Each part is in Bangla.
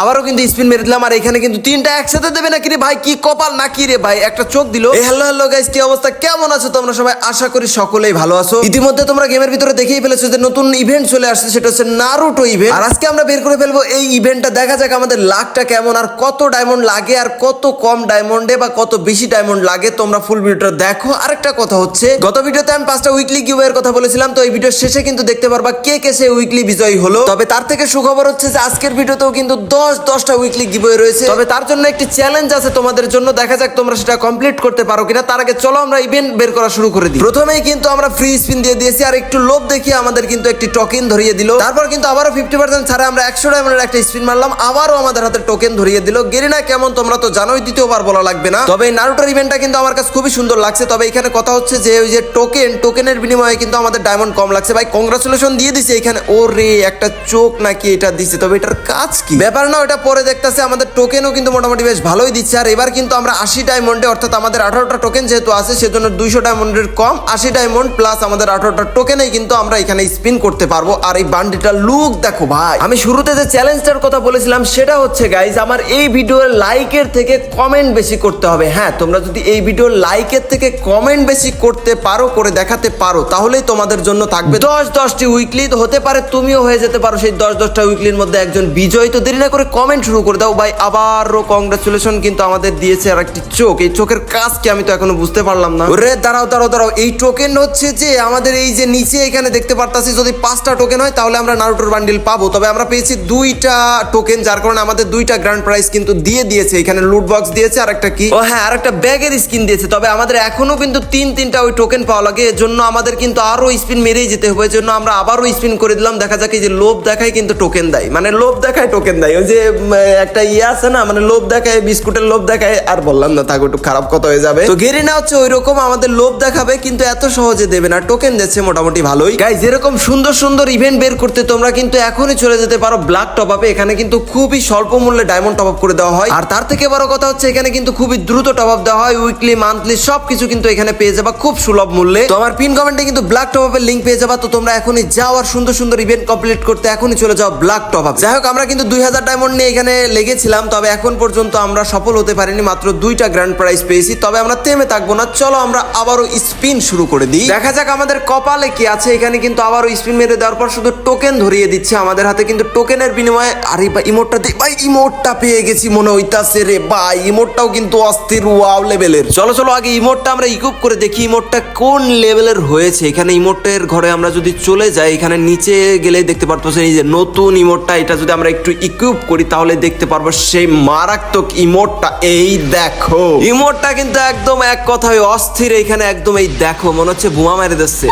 আবারও কিন্তু স্পিন মেরে দিলাম, আর এখানে কিন্তু তিনটা একসাথে দেবে নাকি রে ভাই? কি কপাল নাকি রে ভাই? একটা চোখ দিল। হ্যালো হ্যালো গাইস কি অবস্থা? কেমন আছো তোমরা সবাই? আশা করি সকলেই ভালো আছো। ইতিমধ্যে তোমরা গেমের ভিতরে দেখেই ফেলেছো যে নতুন ইভেন্ট চলে আসছে, সেটা হচ্ছে নারুটো ইভেন্ট আর আজকে আমরা বের করে ফেলব এই ইভেন্টটা দেখা যাক আমাদের লাখটা কেমন, আর কত ডায়মন্ড লাগে, আর কত কম ডায়মন্ডে বা কত বেশি ডায়মন্ড লাগে, তোমরা ফুল ভিডিওটা দেখো। আরেকটা কথা হচ্ছে, গত ভিডিওতে আমি পাঁচটা উইকলি গিভের কথা বলেছিলাম, তো এই ভিডিওর শেষে কিন্তু দেখতে পারবা কে কে সে উইকলি বিজয়ী হলো। তবে তার থেকে সুখবর হচ্ছে যে আজকের ভিডিওতেও কিন্তু দশ দশটা উইকলি গিভওয়ে রয়েছে। তবে তার জন্য একটি চ্যালেঞ্জ আছে তোমাদের জন্য। দেখা যাক তোমরা সেটা কমপ্লিট করতে পারো কিনা। তার আগে চলো আমরা ইভেন্ট বের করা শুরু করে দিই। প্রথমেই কিন্তু আমরা ফ্রি স্পিন দিয়ে দিয়েছি। আর একটু লোভ দেখিয়ে আমাদের কিন্তু একটি টোকেন ধরিয়ে দিল। তারপর কিন্তু আবারও ফিফটি পার্সেন্ট ছাড়া আমরা একশো ডায়মন্ডের একটা স্পিন মারলাম। আবারও আমাদের হাতে টোকেন ধরিয়ে দিল। গেরিনা কেমন তোমরা তো জানোই দ্বিতীয়বার বলা লাগবে না। তবে এই নারুটোর ইভেন্টটা কিন্তু আমার কাছে খুবই সুন্দর লাগছে। তবে এখানে কথা হচ্ছে যে ওই যে টোকেন টোকেনের বিনিময়ে কিন্তু আমাদের ডায়মন্ড কম লাগছে। ভাই কংগ্রাচুলেশন দিয়ে দিছে। এখানে ওরে একটা চোখ নাকি এটা দিছে। তবে এটার কাজ কি? ব্যাপার না ওটা পরে দেখতেছে, আমাদের টোকেনও কিন্তু মোটামুটি বেশ ভালোই দিচ্ছে। আর এবার কিন্তু আমরা আশি ডায়মন্ডে অর্থাৎ আমাদের আঠারোটা টোকেন যেহেতু আছে, সেজন্য দুইশো ডায়মন্ডের কম। আশি ডায়মন্ড প্লাস আমাদের আঠারোটা টোকেনেই কিন্তু আমরা এখানে স্পিন করতে পারব। আর এই বান্ডিটার লুক দেখো ভাই। আমি শুরুতে যে চ্যালেঞ্জটার কথা বলেছিলাম, সেটা হচ্ছে গাইজ আমার এই ভিডিওর লাইকের থেকে কমেন্ট বেশি করতে হবে। হ্যাঁ তোমরা যদি এই ভিডিওর লাইকের থেকে কমেন্ট বেশি করতে পারো, করে দেখাতে পারো, তাহলেই তোমাদের জন্য থাকবে দশ দশটি উইকলি হতে পারে তুমিও হয়ে যেতে পারো সেই দশ দশটা উইকলির মধ্যে একজন বিজয়ী। তো দেরি না করে কমেন্ট শুরু করে দাও। ভাই আবারও কংগ্রাচুলেশন কিন্তু আমাদের দিয়েছে আর একটি চোখ। এই চোখের কাজ কি আমি তো এখনও বুঝতে পারলাম না। রে দাঁড়াও দাঁড়াও দাঁড়াও। এই টোকেন হচ্ছে যে আমাদের এই যে নিচে এখানে দেখতে পারতাছি যদি পাঁচটা টোকেন হয় তাহলে আমরা নারুটোর বান্ডিল পাবো। তবে আমরা পেয়েছি দুইটা টোকেন যার কারণে আমাদের দুইটা গ্র্যান্ড প্রাইজ কিন্তু দিয়ে দিয়েছে। এখানে লুট বক্স দিয়েছে আর একটা কি? ও হ্যাঁ আর একটা ব্যাগের স্কিন দিয়েছে। তবে আমাদের এখনও কিন্তু তিন তিনটা ওই টোকেন পাওয়া লাগে। এর জন্য আমাদের কিন্তু আরও স্পিন মেরেই যেতে হবে। এর জন্য আমরা আবারও স্পিন করে দিলাম। দেখা যাক যে লোভ দেখায় কিন্তু টোকেন দেয়। মানে লোভ দেখায় টোকেন দেয়। ওই যে উম, একটা ইয়ে আছে না মানে লোভ দেখায় বিস্কুটের লোভ দেখায় আর বললাম না থাকো একটু খারাপ কথা হয়ে যাবে। তো গেরিনা হচ্ছে ওই রকম আমাদের লোভ দেখাবে কিন্তু এত সহজে দেবে না টোকেন দিচ্ছে মোটামুটি ভালোই। গাইজ যেরকম সুন্দর সুন্দর ইভেন্ট বের করতে তোমরা কিন্তু এখনই চলে যেতে পারো ব্ল্যাক টপ আপে এখানে কিন্তু খুবই স্বল্প মূল্যে ডায়মন্ড টপ আপ করে দেওয়া হয়। আর তার থেকে বড় কথা হচ্ছে এখানে কিন্তু খুবই দ্রুত টপ আপ দেওয়া হয় উইকলি মান্থলি সবকিছু কিন্তু এখানে পেয়ে যাবা খুব সুলভ মূল্যে। তো আমার পিন কমেন্টে কিন্তু ব্ল্যাক টপ আপের লিঙ্ক পেয়ে যাবা তো তোমরা এখনই যাও আর সুন্দর সুন্দর ইভেন্ট কমপ্লিট করতে এখনই চলে যাও ব্ল্যাক টপ আপ যাই হোক আমরা কিন্তু দুই হাজার ডায়মন্ড নিয়ে এখানে লেগেছিলাম, তবে এখন পর্যন্ত আমরা সফল হতে পারিনি, মাত্র দুইটা গ্র্যান্ড প্রাইজ পেয়েছি, তবে আমরা থেমে থাকব না, চলো আমরা আবারও স্পিন শুরু করে দিই। দেখা যাক আমাদের কপালে কি আছে, এখানে কিন্তু আবারও স্পিন মেরে দেওয়ার পর শুধু টোকেন ধরিয়ে দিচ্ছে আমাদের হাতে, কিন্তু টোকেনের বিনিময়ে, আরে ভাই ইমোটটা দিই ভাই ইমোটটা পেয়ে গেছি, মনে হইতাছে রে ভাই ইমোটটাও কিন্তু অস্থির ওয়াও লেভেলের চলো চলো, আগে ইমোটটা আমরা ইকুপ করে দেখি ইমোটটা কোন লেভেলের হয়েছে, এখানে ইমোটের ঘরে আমরা যদি চলে যাই, এখানে নিচে গেলে দেখতে পারতো এই যে নতুন ইমোটটা এটা যদি আমরা একটু ইকুইপ করি তাহলে দেখতে পারব সেই মারাত্মক ইমোটটা। এই দেখো। ইমোটটা কিন্তু একদম এক কথায় অস্থির, এখানে একদম এই দেখো, মনে হচ্ছে বোমা মেরে দিচ্ছে।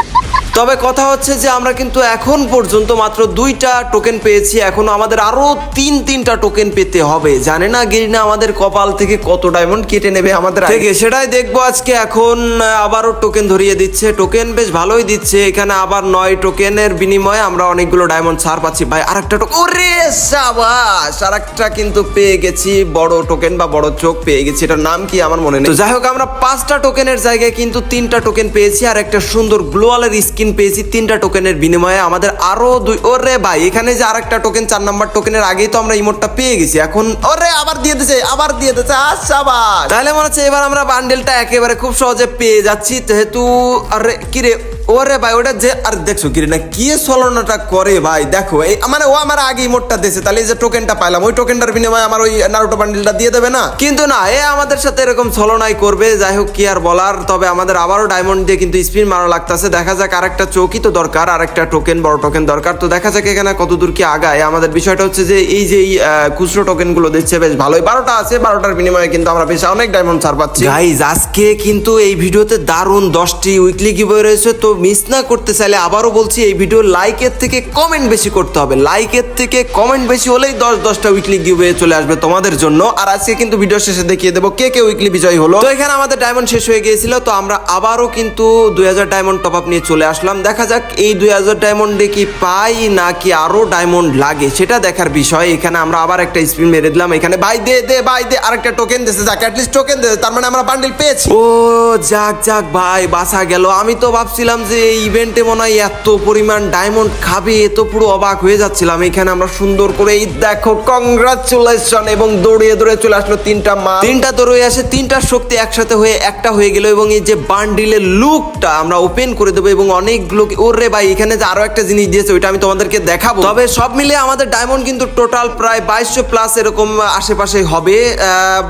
তবে কথা হচ্ছে যে আমরা কিন্তু এখন পর্যন্ত মাত্র দুইটা টোকেন পেয়েছি। এখনও আমাদের আরও তিন তিনটা টোকেন পেতে হবে। জানে না গেরিনা আমাদের কপাল থেকে কত ডায়মন্ড কেটে নেবে আমাদের থেকে সেটাই দেখব আজকে। এখন আবারও টোকেন ধরিয়ে দিচ্ছে। টোকেন বেশ ভালোই দিচ্ছে। এখানে আবার নয় টোকেনের বিনিময়ে আমরা অনেকগুলো ডায়মন্ড ছাড় পাচ্ছি। ভাই আরেকটা টোকেন ওরে সাবাস! আরেকটা কিন্তু পেয়ে গেছি। বড় টোকেন বা বড় চোখ পেয়ে গেছি। এটার নাম কি আমার মনে নেই। যাই হোক আমরা পাঁচটা টোকেনের জায়গায় কিন্তু তিনটা টোকেন পেয়েছি। আর একটা সুন্দর গ্লোয়ালের স্কিন পেয়েছি তিনটা টোকেনের বিনিময়ে। আমাদের আরও দুই ওরে ভাই, এখানে যে আর একটা টোকেন চার নাম্বার টোকেনের আগেই তো আমরা ইমোটটা পেয়ে গেছি। এখন ওরে আবার দিয়ে দিছে, আবার দিয়ে দিচ্ছে আচ্ছা তাহলে মনে হচ্ছে এবার আমরা বান্ডেলটা একেবারে খুব সহজে পেয়ে যাচ্ছি। যেহেতু, আরে কি রে ওরে ভাই, ওটা যে আর দেখছ কি না কি ছলনাটা করে ভাই? দেখো, এই মানে ও আমার আগেই মোটটা দিয়েছে, তাহলে যে টোকেনটা পাইলাম, ওই টোকেনটার বিনিময়ে আমার ওই নারুটো বান্ডিলটা দিয়ে দেবে না? কিন্তু না, এ আমাদের সাথে এরকম ছলনাই করবে, যাই হোক, কি আর বলার, তবে আমাদের আবারও ডায়মন্ড দিয়ে কিন্তু স্পিন মারা লাগতেছে। দেখা যাক আরেকটা চৌকি তো দরকার, আরেকটা টোকেন বড় টোকেন দরকার। তো দেখা যাক এখানে কত দূর কি আগায়। আমাদের বিষয়টা হচ্ছে যে, এই যে খুচরো টোকেনগুলো দিচ্ছে, বেশ ভালোই। বারোটা আছে, বারোটার বিনিময়ে কিন্তু আমরা বেশ অনেক ডায়মন্ড ছাড় পাচ্ছি। আজকে কিন্তু এই ভিডিওতে দারুণ দশটি উইকলি গিভওয়ে রয়েছে। তো মিস না করতে চাইলে আবারও বলছি, এই ভিডিও লাইকের থেকে কমেন্ট বেশি করতে হবে। লাইকের থেকে কমেন্ট বেশি হলেই দশ, দশটা উইকলি গিভওয়ে চলে আসবে তোমাদের জন্য। আর আজকে কিন্তু ভিডিও শেষে দেখিয়ে দেবো কে কে উইকলি বিজয় হলো। তো এখানে আমাদের ডায়মন্ড শেষ হয়ে গিয়েছিল, তো আমরা আবারও কিন্তু দুই হাজার ডায়মন্ড টপ আপ নিয়ে চলে আসলাম। দেখা যাক এই দুই হাজার ডায়মন্ডে কি পাই, নাকি আরও ডায়মন্ড লাগে, সেটা দেখার বিষয়। এখানে আমরা আবার একটা স্পিন মেরে দিলাম। এখানে ভাই দে দে ভাই দে আরেকটা টোকেন দিয়েছে, যাক অ্যাটলিস্ট টোকেন দে তার মানে আমরা বান্ডিল পেয়েছি। ও, যাক যাক, ভাই, বাসা গেল। আমি তো ভাবছিলাম যে ইভেন্টে মনে হয় এত পরিমাণ ডায়মন্ড খাবে এত পুরো অবাক হয়ে যাচ্ছিলাম। এখানে আমরা সুন্দর করে দেখো কংগ্রাচুলেশন এবং দৌড়িয়ে দৌড়ে চলে আসলো তিনটা মা তিনটা দৌড়ে আসে তিনটা শক্তি একসাথে হয়ে একটা হয়ে গেল এবং এই যে বান্ডিলের লুকটা আমরা ওপেন করে দেবো এবং অনেকগুলো ওরে ভাই এখানে যে আরও একটা জিনিস দিয়েছে ওইটা আমি তোমাদেরকে দেখাবো। তবে সব মিলে আমাদের ডায়মন্ড কিন্তু টোটাল প্রায় বাইশশো প্লাস এরকম আশেপাশে হবে। আহ,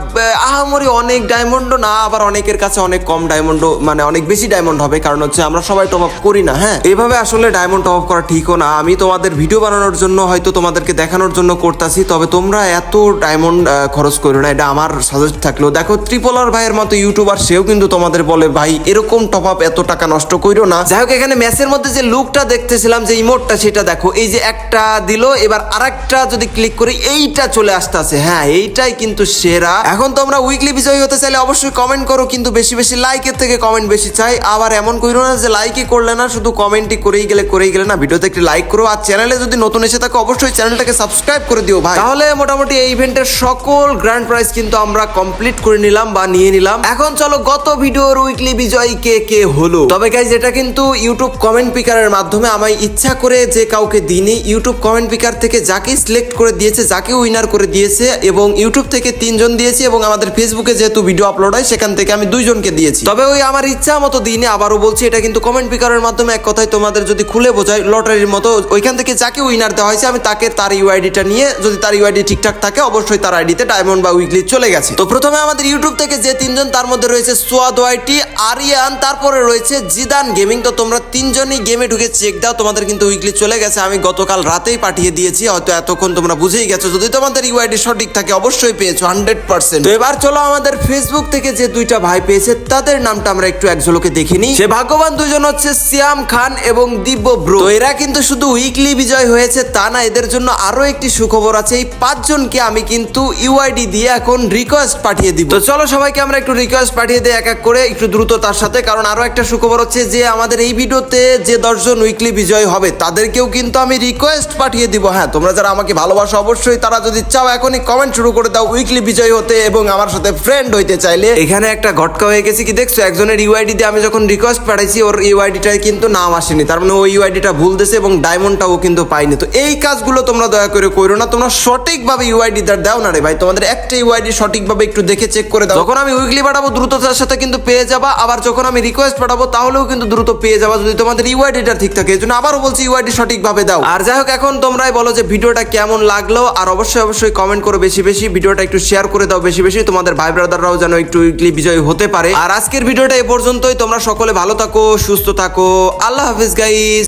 আহামরি অনেক ডায়মন্ডও না আবার অনেকের কাছে অনেক কম ডায়মন্ডও মানে অনেক বেশি ডায়মন্ড হবে কারণ হচ্ছে আমরা সবাই টপ আপ করি না হ্যাঁ? এইভাবে আসলে ডায়মন্ড টপ আপ করা ঠিকও না। আমি তোমাদের ভিডিও বানানোর জন্য হয়তো তোমাদেরকে দেখানোর জন্য করতেছি, তবে তোমরা এত ডায়মন্ড খরচ করো না। এটা আমার সাজেস্ট থাকল দেখো ত্রিপোলার ভাইয়ের মতো ইউটিউবার সেও কিন্তু তোমাদের বলে, ভাই, এরকম টপ আপ এত টাকা নষ্ট করো না। যাই হোক, এখানে ম্যাচের মধ্যে যে লুকটা দেখতেছিলাম, যে ইমোটটা সেটা দেখো। এই যে একটা দিল, এবার আরেকটা যদি ক্লিক করি, এইটা চলে আসতেছে। হ্যাঁ এইটাই কিন্তু সেরা। এখন তোমরা উইকলি বিজয়ী হতে চাইলে অবশ্যই কমেন্ট করো, কিন্তু বেশি বেশি লাইকের থেকে কমেন্ট বেশি চাই। আবার এমন করো না যে লাইকই করলে না, শুধু কমেন্টই করেই গেলে করেই গেলে না, ভিডিওতে একটি লাইক করো। আর চ্যানেলে যদি নতুন এসে থাকো, অবশ্যই চ্যানেলটাকে সাবস্ক্রাইব করে দিও ভাই। তাহলে মোটামুটি এই ইভেন্টের সকল গ্র্যান্ড প্রাইজ কিন্তু আমরা কমপ্লিট করে নিলাম বা নিয়ে নিলাম। এখন চলো গত ভিডিওর উইকলি বিজয়ী কে কে হলো? তবে গাইজ এটা কিন্তু ইউটিউব কমেন্ট পিকারের মাধ্যমে আমায় ইচ্ছা করে যে কাউকে দিইনি। ইউটিউব কমেন্ট পিকার থেকে যাকে সিলেক্ট করে দিয়েছে যাকে উইনার করে দিয়েছে এবং ইউটিউব থেকে তিনজন দিয়েছি এবং আমাদের ফেসবুকে যেহেতু ভিডিও আপলোড হয়, সেখান থেকে আমি দুইজনকে দিয়েছি। তবে ওই আমার ইচ্ছা মতো দিইনি, আবারও বলছি, এটা কিন্তু কমেন্ট পিকারের মাধ্যমে এক কথায় তোমাদের যদি খুলে বোঝায় লটারির মতো, ওইখান থেকে যাকে উইনার দেওয়া হয়েছে, আমি তাকে তার ইউআইডিটা নিয়ে, যদি তার ইউআইডি ঠিকঠাক থাকে, অবশ্যই তার আইডিতে ডায়মন্ড বা উইকলি চলে গেছে। তো প্রথমে আমাদের ইউটিউব থেকে যে তিনজন, তার মধ্যে রয়েছে সোয়াদ ওয়াইটি আরিয়ান, তারপরে রয়েছে জিদান গেমিং তো তোমরা তিনজনই গেমে ঢুকে চেক দাও, তোমাদের কিন্তু উইকলি চলে গেছে। আমি গতকাল রাতেই পাঠিয়ে দিয়েছি, হয়তো এতক্ষণ তোমরা বুঝেই গেছো। যদি তোমাদের ইউআইডি সঠিক থাকে, অবশ্যই পেয়েছ হান্ড্রেড পার্সেন্ট এবার চলো আমাদের ফেসবুক থেকে যে দুইটা ভাই পেয়েছে, তাদের নামটা আমরা একটু এক ঝলকে দেখে সে ভাগ্যবান দুজন হচ্ছে সিয়াম খান এবং দিব্য ব্রো। এরা কিন্তু শুধু উইকলি বিজয় হয়েছে, তা না, এদের জন্য আরও একটি সুখবর আছে। এই পাঁচজনকে আমি কিন্তু ইউআইডি দিয়ে এখন রিকোয়েস্ট পাঠিয়ে দিব। তো চলো সবাইকে আমরা একটু রিকোয়েস্ট পাঠিয়ে দিই এক এক করে, একটু দ্রুত তার সাথে, কারণ আরও একটা সুখবর হচ্ছে যে আমাদের এই ভিডিওতে যে দশজন উইকলি বিজয় হবে, তাদেরকেও কিন্তু আমি রিকোয়েস্ট পাঠিয়ে দিব। হ্যাঁ তোমরা যারা আমাকে ভালোবাসো অবশ্যই, তারা যদি চাও এখনই কমেন্ট শুরু করে দাও উইকলি বিজয় হতে এবং আমার সাথে ফ্রেন্ড হইতে চাইলে। এখানে একটা ঘটকা হয়ে গেছে কি, দেখছ? একজনের ইউআইডি দিয়ে আমি যখন রিকোয়েস্ট পাঠাইছি, ওর ইউআইডিটায় কিন্তু নাম আসেনি। তার মানে ওই ইউআইডিটা ভুল দিয়েছে এবং ডায়মন্ডটাও কিন্তু পাইনি তো এই কাজগুলো তোমরা দয়া করে করো না, তোমরা সঠিকভাবে ইউআইডি দাও না রে ভাই। তোমাদের একটা ইউআইডি সঠিকভাবে একটু দেখে চেক করে দাও। যখন আমি উইকলি পাঠাবো, দ্রুততার সাথে কিন্তু পেয়ে যাবা। আবার যখন আমি রিকোয়েস্ট পাঠাবো, তাহলেও কিন্তু দ্রুত পেয়ে যাবা। যদি তোমাদের ইউআইডিটা ঠিক থাকে এই জন্য আবারও বলছি ইউআইডি সঠিকভাবে দাও। আর যাই হোক এখন তোমরাই বলো যে ভিডিওটা কেমন লাগল, আর অবশ্যই অবশ্যই কমেন্ট করো বেশি বেশি, ভিডিওটা একটু শেয়ার করে দাও বেশি বেশি, তোমাদের ভাই ব্রাদাররাও যেন একটু উইকলি বিজয় হতে পারে। আর আজকের ভিডিওটা এ পর্যন্তই, তোমরা সকলে ভালো থাকো, সুস্থ থাকো, আল্লাহ হাফিজ গাইস